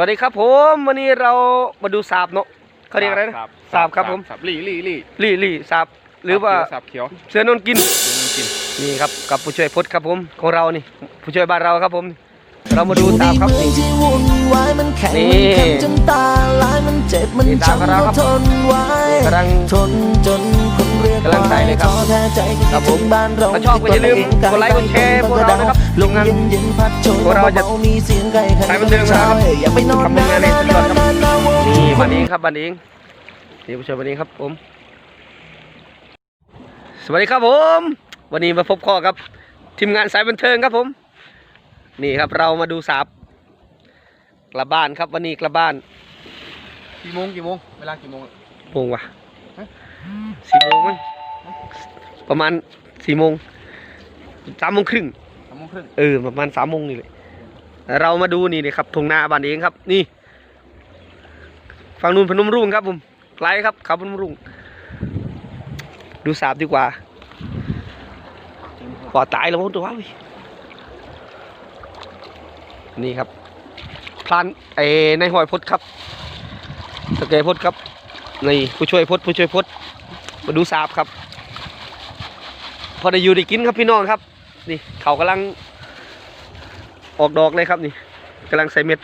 วัสดีครับผมวันนี้เรามาดูสาบเนาะเขาเรียกอะไรนะสาบครับผมสาบลี่ลี่ลี่ลี่ลี่สาบหรือว่าสาบเขียวเสือนนกินเขียวมันกินนี่ครับกับผู้ช่วยพจน์ครับผมของเรานี่ ผู้ช่วยบ้านเราครับผม เรามาดูสาบครับอยู่ในเมืองที่วุ่นวายมันแข็งนี่มันขันจนตาลายมันเจ็บมันนี่ตามช้ำเราครัก็บทนไว้กำลังทนจนคน เรียกกำลังใจเลยครับท้อแท้ใจที่ครับผมถึงบ้านเราถ้าชอบก็อย่าลืมกดไลค์กดแชร์พวกเรานะครับลงเย็นเย็นๆพัดโชยพวกเราจะบๆมีเสียงไก่ขันไปบันเทิงนะครับอยากไปนอนทำงานในตลอดครับนานๆๆๆนี่บันเองครับบันเองนี่ผู้ช่วยบันเองครับผม สวัสดีครับผม วันนี้มาพบข้อกับทีมงานสายบันเทิงครับผม นี่ครับเรามาดูสาบกลับบ้านครับวันนี้กลับบ้านกี่โมงกี่โมงเวลากี่โมงโมงวะสี่โมงมั้ง ประมาณสี่โมงสามโมงครึ่งสามโมงครึ่งเออประมาณสามโมงนี่เลยเรามาดูนี่เลยครับทงนาบ้านเองครับ นี่ฝั่งนู้นพนมรุ้งครับผมไกลครับเขาพนมรุ้งดูสาบดีกว่าปอดตายแล้วมั้งตัววะเว้ยนี่ครับพลานไอ้ในหอยพดครับสเกยพดครับนี่ผู้ช่วยพดผู้ช่วยพดมาดูสาบครับ พอได้อยู่ได้กินครับพี่น้องครับ นี่เขากำลังออกดอกเลยครับนี่กำลังใส่เม็ด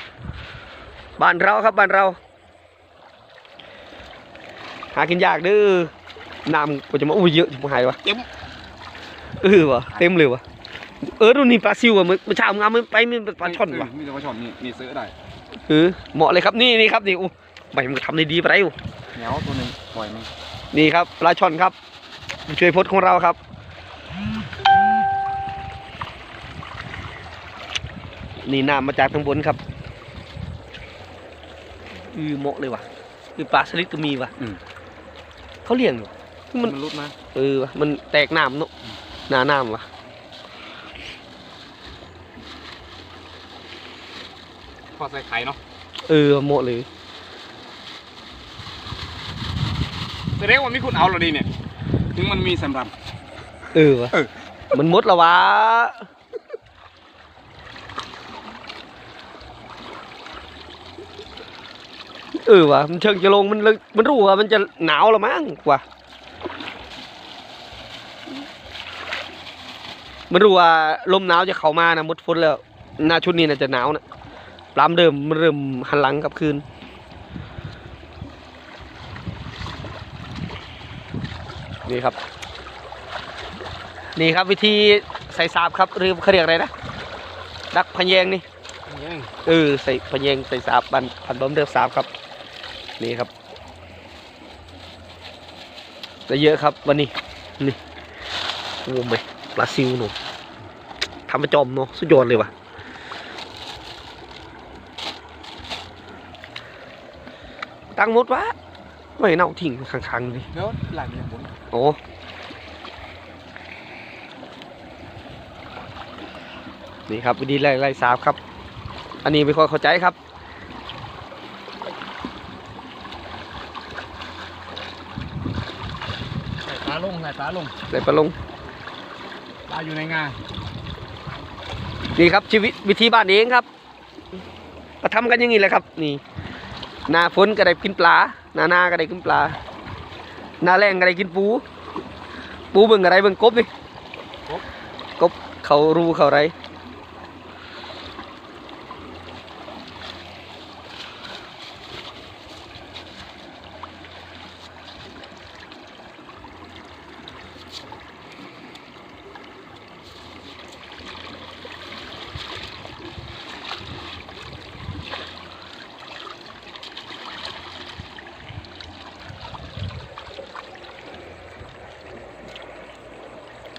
บ้านเราครับบ้านเรา หากินยากเด้อน้ำก็จะมาอุ้ยเยอะจิ๋มหายวะเต็มเออวะเต็มเลยวะเออดูนี่ปลาซิวอะเมื่อเมื่อเช้างามมันไปมันเป็นปลาช่อนวะมีแต่ปลาช่อนนี่นี่ซื้อได้เออเหมาะเลยครับนี่นี่ครับนี่โอ้ใบมันทำได้ดีไปอยู่เหนียวตัวหนึ่งปล่อยมันนี่ครับปลาช่อนครับช่วยพดของเราครับ นี่น้ำมาจากทางบนครับ อือเหมาะเลยว่ะคือปลาสลิดก็มีว่ะอืม เขาเลี้ยงอยู่มัมันนรุดมาเออว่ะมันแตกน้ำเนาะหนาน้ำว่ะพอใส่ไข่เนาะเออเหมาะเลยแสดงว่ามีคนเอาเราดีเนี่ย ถึงมันมีสำหรับ เออว่ะเออ มันมดและวะ เออว่ะมันเชิงจะลงมันเลยมันรู้ว่ามันจะหนาวและมั้งกว่ามันรู้ว่าลมหนาวจะเข้ามานะมดฝนแล้วหน้าชุดนี้น่าจะหนาวนะปลามเดิมมันเริ่มหันหลังกลับคืนนี่ครับ นี่ครับวิธีใส่สาบครับหรือเขาเรียกอะไรนะดักพะแยงนี่ยังเออใส่พะแยงใส่สาบบันพันบอมเดือกสาบครับ นี่ครับได้เยอะครับวันนี้นี่โอ้ไม่ปลาซิวหนูทำมาจอมเนาะสุดยอดเลยว่ะตั้งหมดวะไม่เน่าทิ้งข้างๆเลยเดี๋ยวหลายอย่างบนโอ้นี่ครับวิธีไล่ไล่สาบครับ อันนี้ไม่ค่อยเข้าใจครับ ใส่ตาลงใส่ตาลงใส่ปลาลงตาอยู่ในงานี่ครับชีวิตวิธีบ้านเองครับก็ทำกันอย่างนี้แหละครับ นี่หน้าฝนก็ได้กินปลาหน้าหน้าก็ได้กินปลาหน้าแรงก็ได้กินปู ปูเบิ่งอะไรเบิ่งกบนี่กบเขารูเขาไร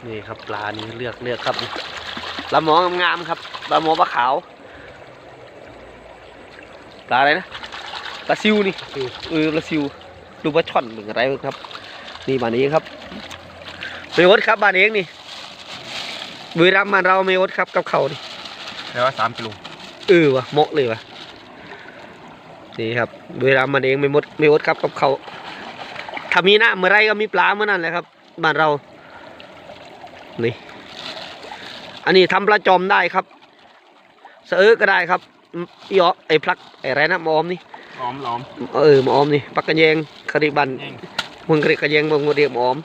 นี่ครับปลานี้เลือกเลือกครับปลาหมองามๆครับปลาหมอปลาขาวปลาอะไรนะปลาซิวนี่เออปลาซิวดูปลาช่อนหรืออะไรครับ นี่บ้านเองครับเมวดครับบ้านเองนี่บุรีรัมย์บ้านเราเมวดครับกับเขานี่แปลว่าสามกิโลเออวะเหมาะเลยวะนี่ครับบุรีรัมย์บ้านเองไม่มดไม่วดครับกับเขาถ้ามีหน้าเมื่อไรก็มีปลาเมื่อนั้นแหละครับ บ้านเรา นี่ อันนี้ทำปลาจอมได้ครับเสอก็ได้ครับอีออไอ้พลักไอ้ไรนะมออมนี่ล้อมล้อมเออมออมนี่ปักกันแยงคาริบันเองมึงเรียกกันแยงมึงเรียกมออม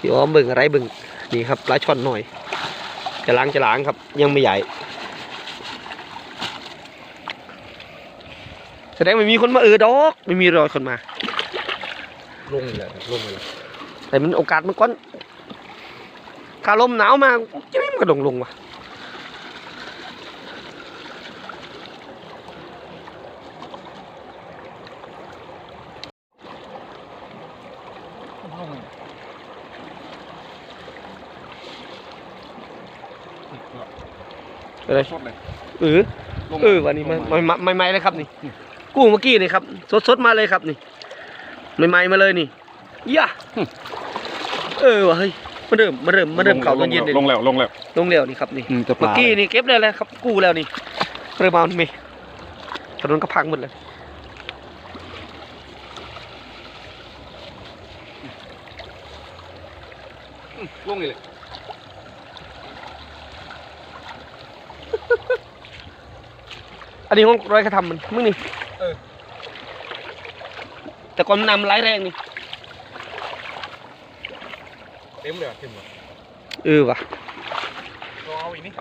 อีออมเบิ่งอะไรเบิ่งนี่ครับปลาช่อนหน่อย จะล้างจะล้างครับ ยังไม่ใหญ่แสดงไม่มีคนมาเออดอก ไม่มีรอยคนมาลงเลยลงเลยแต่มันโอกาสมันก้อน ถ้าลมหนาวมาจะไม่มันกระดงลงว่ะลงเลยอะไรสดเลยเออลงเออวันนี้ไม่ไม่ไม่ไม่เลยครับนี่กู้เมื่อกี้นี่ครับ สดสดๆมาเลยครับนี่ ไม่ไม่มาเลยนี่ย่าเออว่ะเฮ้ย มาเริ่มมาเริ่มมาเริ่มเข่าตอนเย็นเลยลงแล้วลงแล้วลงแล้วนี่ครับนี่อืมจะปเมื่อลากี้นี่เก็บได้แล้วครับกู้แล้วนี่เริ่มเอานี่ถนนก็พังหมดเลยลงเลยอันนี้ห้องร้อยกระทำมันมึงนี่เออแต่ก่อนมันนำร้ายแรงนี่ เต็มเลยเต็มเลยเออว่ะรอเอาอีกนี่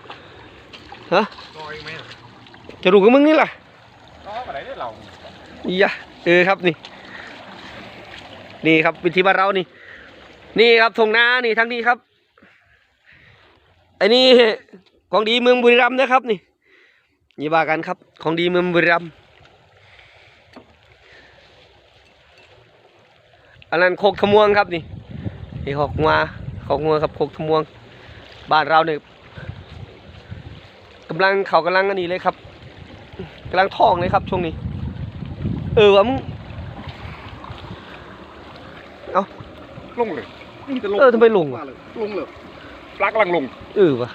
ฮะรออีกไหมจะรู้กับมึงนี่ล่ะรออะไรได้เราอียะเออครับนี่ นี่ครับวิธีบ้านเรานี่ นี่ครับทงนานี่ทั้งนี้ครับไอ้นี่ของดีเมืองบุรีรัมย์นะครับ นี่นี่ว่ากันครับ ของดีเมืองบุรีรัมย์อันนั้นโคกขมวงครับนี่ นี่หอกงัวหอกงัวครับโคกขมวง บ้านเราเนี่ยกำลังเขากำลังอันนี้เลยครับกำลังท้องเลยครับช่วงนี้ เออวะมึงลงเลยนี่จะลงเออทำไมลงวะมาเลยลงเลยปลากำลังลงเออวะ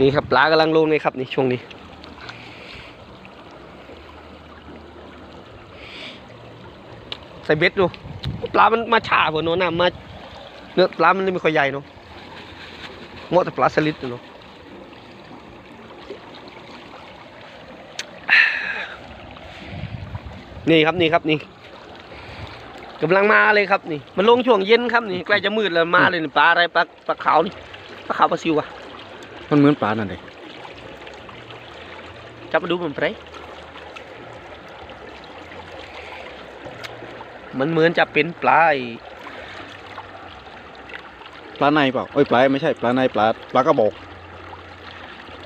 นี่ครับปลากำลังลงเลยครับนี่ช่วงนี้ใส่เบ็ดดู ปลามันมาฉาเนอะน้ำมาเนื้อปลามันไม่ค่อยใหญ่เนาะเหมาะแต่ปลาสลิดเนาะนี่ครับนี่ครับนี่กำลังมาเลยครับนี่ มันลงช่วงเย็นครับนี่ใกล้จะมืดแล้วมาเลยนี่ปลาอะไรปลาปลาขาวนี่ปลาขาวปลาซิวอะมันเหมือนปลานั่นเลยจับมาดูมันไปไร มันเหมือนจะเป็นปลาไอ้ปลาในเปล่าเอ้ยปลาไม่ใช่ปลาในปลาปลากระบอก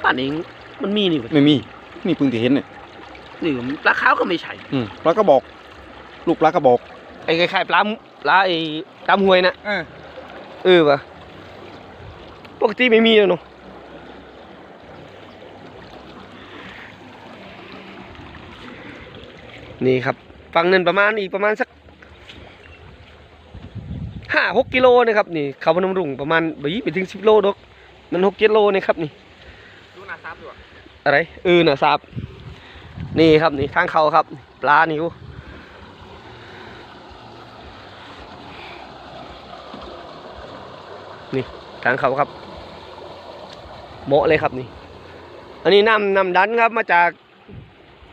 ป่านเองมันมีนี่เว้ยไม่มีนี่เพิ่งจะเห็นเนี่ยหรือปลาขาวก็ไม่ใช่อืมปลากระบอก ลูกปลากระบอกไอ้คล้ายๆปลาปลาไอ้ตามห้วยนะเออเออปะปกติไม่มีเลยเนาะนี่ครับฝั่งนั้นประมาณอีกประมาณสัก ห้าหกกิโลนะครับนี่เขาพนมรุงประมาณบีไปถึงสิบโลดอกนั่นหกกิโลนะครับนี่ดูนาซับอยู่อะไรเออน่ะทราบนี่ครับนี่ทางเขาครับ ปลานิวนี่ทางเขาครับโมะเลยครับนี่ อันนี้น้ำน้ำดันครับมาจาก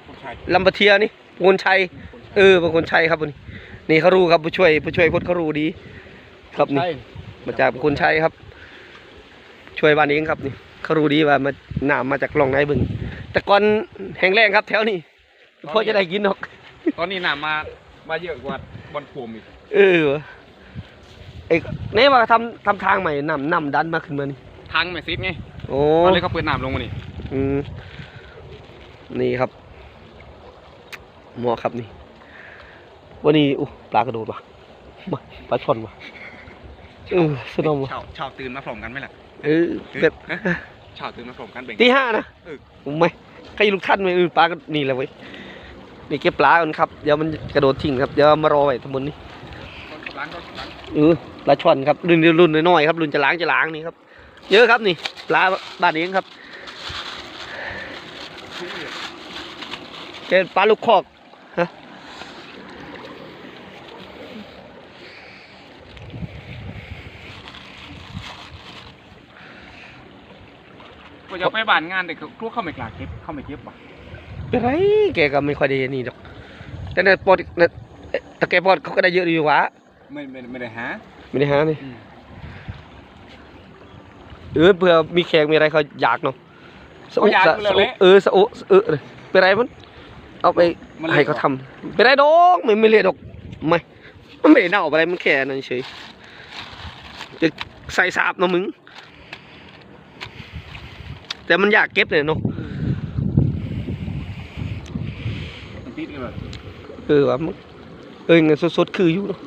คนชายลำปะเทียนี่พลชัย เออบางคนชัยครับนี่นี่เขารู้ครับผู้ช่วยผู้ช่วยพจน์เขารู้ดี ครับนี่ใช่มาจากคนชัยครับ ช่วยบ้านเองครับนี่เขารู้ดีว่ามาหนามาจากคลองไหนบึง แต่ก่อนแห้งแรงครับแถวนี้พอจะได้กินหรอก ตอนนี้น้ำมามาเยอะกว่าบอลขวมอีกเออไอ้เนี่ยว่าทำทำทางใหม่นำนำดันมาขึ้นมานี่ทางแมซิดไงโอ้ตอนนี้เขาเปิดน้ำลงมานี่อืมนี่ครับหมอครับนี่วันนี้อู้ปลากระโดดว่ะมาปลาช่อนว่ะ เออสนอมว่ะชาวชาวตื่นมาพร้อมกันไหมล่ะเออแบบชาวตื่นมาพร้อมกันเบ่ง ตีห้านะเออ ผมไม่ใครลูกท่านไม่เออปลาก็นี่แหละเว้ยนี่เก็บปลากันครับเดี๋ยวมันกระโดดทิ้งครับเดี๋ยวมารอไว้ทั้งบนนี้คนขับล้างก็ขับล้างเออปลาช่อนครับรุ่นรุ่นน้อยๆครับรุ่นจะล้างจะล้างนี่ครับ เยอะครับนี่ปลาบ้านเองครับเจอปลาลูกคอก ก็จะไปบ้านงานแต่ก็กลัวเข้าไม่กล้าเก็บเข้าไม่เก็บว่ะเป็นไรแกก็ไม่ค่อยได้นี่ดอกแต่ในปอดในตะแกปอดเขาก็ได้เยอะอยู่วะไม่ไม่ไม่ได้หาไม่ได้หานี่อืมเออเผื่อมีแขกมีอะไรเขาอยากเนาะสะอุเขาอยากสะอยู่แล้วสะอุแหละเออสะอุเออเป็นไรมันเอาไปมันเลยให้เขาทำเป็นไรดอกไม่ไม่เละดอกไม่มันไม่ได้เน่าอะไรมันแค่นั้นเฉยจะใส่สาบเนาะมึง แต่มันอยากเก็บเลยเนาะมันติดเออว่ามันเออเงินสดๆคืออยู่เนาะ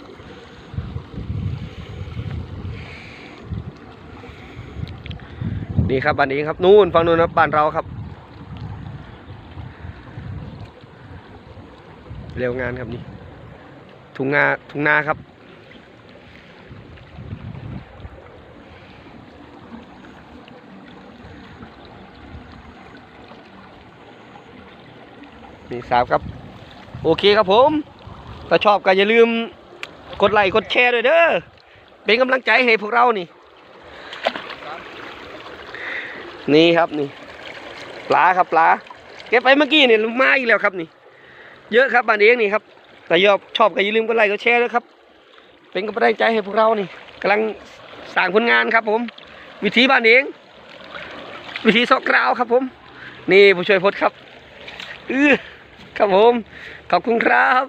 นี่ครับบ้านนี้ครับนู่นฝั่งนู้นนะบ้านเราครับ เร็วงานครับนี่ ทุ่งนาทุ่งนาครับ นี่สามครับ โอเคครับผม ถ้าชอบก็อย่าลืมกดไลค์กดแชร์ด้วยเด้อเป็นกำลังใจให้พวกเรานี่ นี่ครับนี่ปลาครับปลาเก็บไปเมื่อกี้เนี่ยมาอีกแล้วครับนี่ เยอะครับบ้านเองนี่ครับแต่ยอบชอบก็อย่าลืมกดไลค์กดแชร์ด้วยครับ เป็นกำลังใจให้พวกเรานี่กำลังสร้างผลงานครับผม วิธีบ้านเอง วิธีซอกกราวครับผม นี่ผู้ช่วยพจน์ครับ อือ ครับผม ขอบคุณครับ